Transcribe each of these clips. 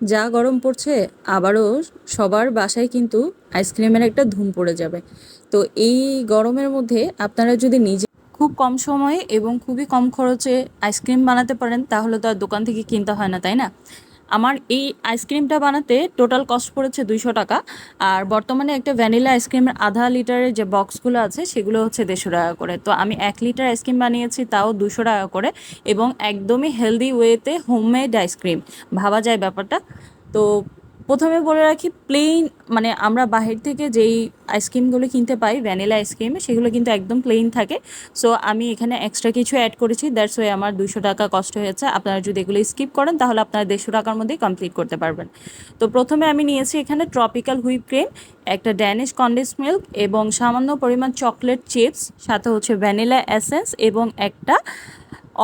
যা গরম পড়ছে, আবারও সবার বাসায় কিন্তু আইসক্রিমের একটা ধুম পড়ে যাবে। তো এই গরমের মধ্যে আপনারা যদি নিজে খুব কম সময়ে এবং খুবই কম খরচে আইসক্রিম বানাতে পারেন, তাহলে তো আর দোকান থেকে কিনতে হয় না, তাই না? আমার এই আইসক্রিমটা বানাতে টোটাল কস্ট পড়েছে দুইশো টাকা। আর বর্তমানে একটা ভ্যানিলা আইসক্রিমের আধা লিটারের যে বক্সগুলো আছে, সেগুলো হচ্ছে দেড়শো টাকা করে। তো আমি এক লিটার আইসক্রিম বানিয়েছি, তাও দুশো টাকা করে এবং একদমই হেলদি ওয়েতে হোমমেড আইসক্রিম। ভাবা যায় ব্যাপারটা? তো প্রথমে বলে রাখি প্লেন মানে আমরা বাহির থেকে যেই আইসক্রিমগুলো কিনতে পাই ভ্যানিলা আইসক্রিম সেগুলো কিন্তু একদম প্লেন থাকে। সো আমি এখানে এক্সট্রা কিছু অ্যাড করেছি দ্যাটস ওয়ে আমার দুশো টাকা কষ্ট হয়েছে। আপনারা যদি এগুলো স্কিপ করেন, তাহলে আপনারা দেড়শো টাকার মধ্যেই কমপ্লিট করতে পারবেন। তো প্রথমে আমি নিয়েছি এখানে ট্রপিক্যাল হুইপ ক্রিম একটা ড্যানিশ কন্ডেন্স মিল্ক এবং সামান্য পরিমাণ চকলেট চিপস সাথে হচ্ছে ভ্যানিলা এসেন্স এবং একটা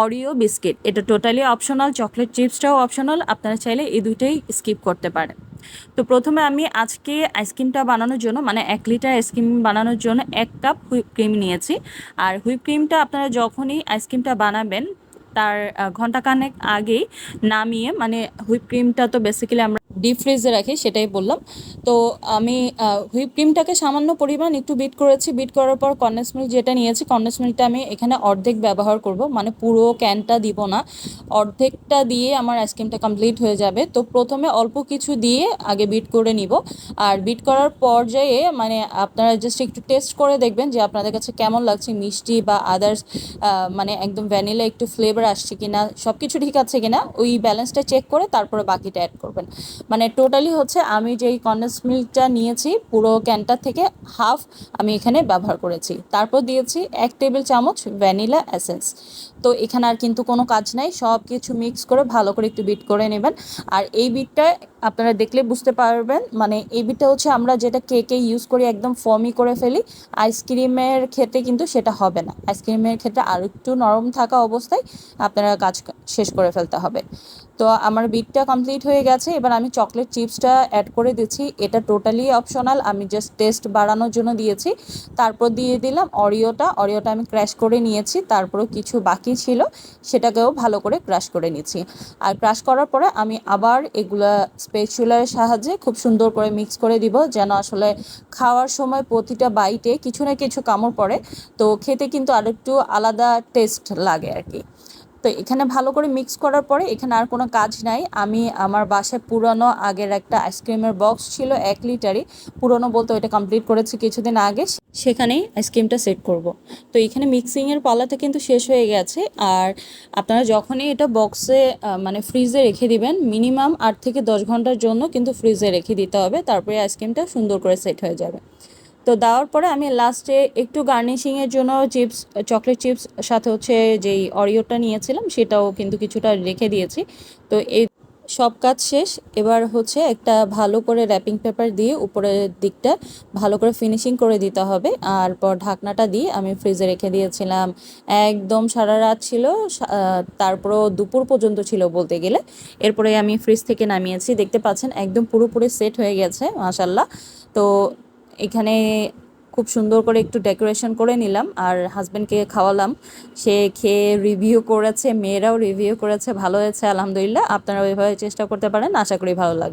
অরিও বিস্কিট এটা টোটালি অপশনাল চকলেট চিপসটাও অপশনাল আপনারা চাইলে এই দুইটাই স্কিপ করতে পারেন। তো প্রথমে আমি আজকে আইসক্রিমটা বানানোর জন্য মানে এক লিটার আইসক্রিম বানানোর জন্য এক কাপ হুইপ ক্রিম নিয়েছি। আর হুইপ ক্রিমটা আপনারা যখনই আইসক্রিমটা বানাবেন, তার ঘন্টাখানেক আগেই নামিয়ে মানে হুইপ ক্রিমটা তো বেসিক্যালি আমরা ডিপ ফ্রিজে রাখি, সেটাই বললাম। তো আমি হুইপ ক্রিমটাকে সামান্য পরিমাণ একটু বিট করেছি। বিট করার পর কন্ডেন্স মিল্ক যেটা নিয়েছি, কন্ডেন্স মিল্কটা আমি এখানে অর্ধেক ব্যবহার করব। মানে পুরো ক্যানটা দিব না। অর্ধেকটা দিয়ে আমার আইসক্রিমটা কমপ্লিট হয়ে যাবে। তো প্রথমে অল্প কিছু দিয়ে আগে বিট করে নিব। আর বিট করার পর্যায়ে মানে আপনারা জাস্ট একটু টেস্ট করে দেখবেন যে আপনাদের কাছে কেমন লাগছে, মিষ্টি বা আদার্স মানে একদম ভ্যানিলা একটু ফ্লেভার আসছে কিনা সব কিছু ঠিক আছে কিনা, ওই ব্যালেন্সটা চেক করে তারপরে বাকিটা অ্যাড করবেন। মানে টোটালি হচ্ছে আমি যেই কন্ডেন্স মিল্কটা নিয়েছি, পুরো ক্যানটা থেকে হাফ আমি এখানে ব্যবহার করেছি। তারপর দিয়েছি এক টেবিল চামচ ভ্যানিলা এসেন্স তো এখানে আর কিন্তু কোনো কাজ নাই সব কিছু মিক্স করে ভালো করে একটু বিট করে নেবেন। আর এই বিটটা আপনারা দেখলে বুঝতে পারবেন। মানে এই বিটটা হচ্ছে আমরা যেটা কেকে ইউজ করি একদম ফর্মি করে ফেলি আইসক্রিমের ক্ষেত্রে কিন্তু সেটা হবে না। আইসক্রিমের ক্ষেত্রে আর একটু নরম থাকা অবস্থায় আপনারা কাজ শেষ করে ফেলতে হবে। তো আমার বিটটা কমপ্লিট হয়ে গেছে। এবার আমি চকলেট চিপসটা অ্যাড করে দিচ্ছি। এটা টোটালি অপশনাল আমি জাস্ট টেস্ট বাড়ানোর জন্য দিয়েছি। তারপর দিয়ে দিলাম অরিওটা অরিওটা আমি ক্র্যাশ করে নিয়েছি। তারপরও কিছু বাকি ছিল। সেটাকেও ভালো করে ক্রাশ করে নিচ্ছি। আর ক্রাশ করার পরে আমি আবার এগুলা স্পেচুলারের সাহায্যে খুব সুন্দর করে মিক্স করে দিব, যেন আসলে খাওয়ার সময় প্রতিটা বাইটে কিছু না কিছু কামড় পড়ে। তো খেতে কিন্তু আরেকটু আলাদা টেস্ট লাগে আর কি। তো এখানে ভালো করে মিক্স করার পরে এখানে আর কোনো কাজ নাই। আমি আমার বাসায় পুরনো আগের একটা আইসক্রিমের বক্স ছিল এক লিটারই। পুরনো বলতে ওইটা কমপ্লিট করেছি কিছুদিন আগে। সেখানেই আইসক্রিমটা সেট করব। তো এখানে মিক্সিংয়ের পালাটা কিন্তু শেষ হয়ে গেছে। আর আপনারা যখনই এটা বক্সে মানে ফ্রিজে রেখে দিবেন মিনিমাম আট থেকে দশ ঘণ্টার জন্য কিন্তু ফ্রিজে রেখে দিতে হবে। তারপরে আইসক্রিমটা সুন্দর করে সেট হয়ে যাবে। তো দেওয়ার পরে আমি লাস্টে একটু গার্নিশিংয়ের জন্য চিপস চকলেট চিপস সাথে হচ্ছে যেই অরিওটা নিয়েছিলাম, সেটাও কিন্তু কিছুটা রেখে দিয়েছি। তো এই সব কাজ শেষ। এবার হচ্ছে একটা ভালো করে র্যাপিং পেপার দিয়ে উপরের দিকটা ভালো করে ফিনিশিং করে দিতে হবে। আর পর ঢাকনাটা দিয়ে আমি ফ্রিজে রেখে দিয়েছিলাম। একদম সারা রাত ছিল তারপরও দুপুর পর্যন্ত ছিল বলতে গেলে। এরপরে আমি ফ্রিজ থেকে নামিয়েছি। দেখতে পাচ্ছেন, একদম পুরোপুরি সেট হয়ে গেছে মাসাল্লাহ তো এখানে খুব সুন্দর করে একটু ডেকোরেশন করে নিলাম আর হাজব্যান্ডকে খাওয়ালাম। সে খেয়ে রিভিউ করেছে, মেয়েরাও রিভিউ করেছে, ভালো হয়েছে, আলহামদুলিল্লাহ। আপনারা ওইভাবে চেষ্টা করতে পারেন, আশা করি ভালো লাগবে।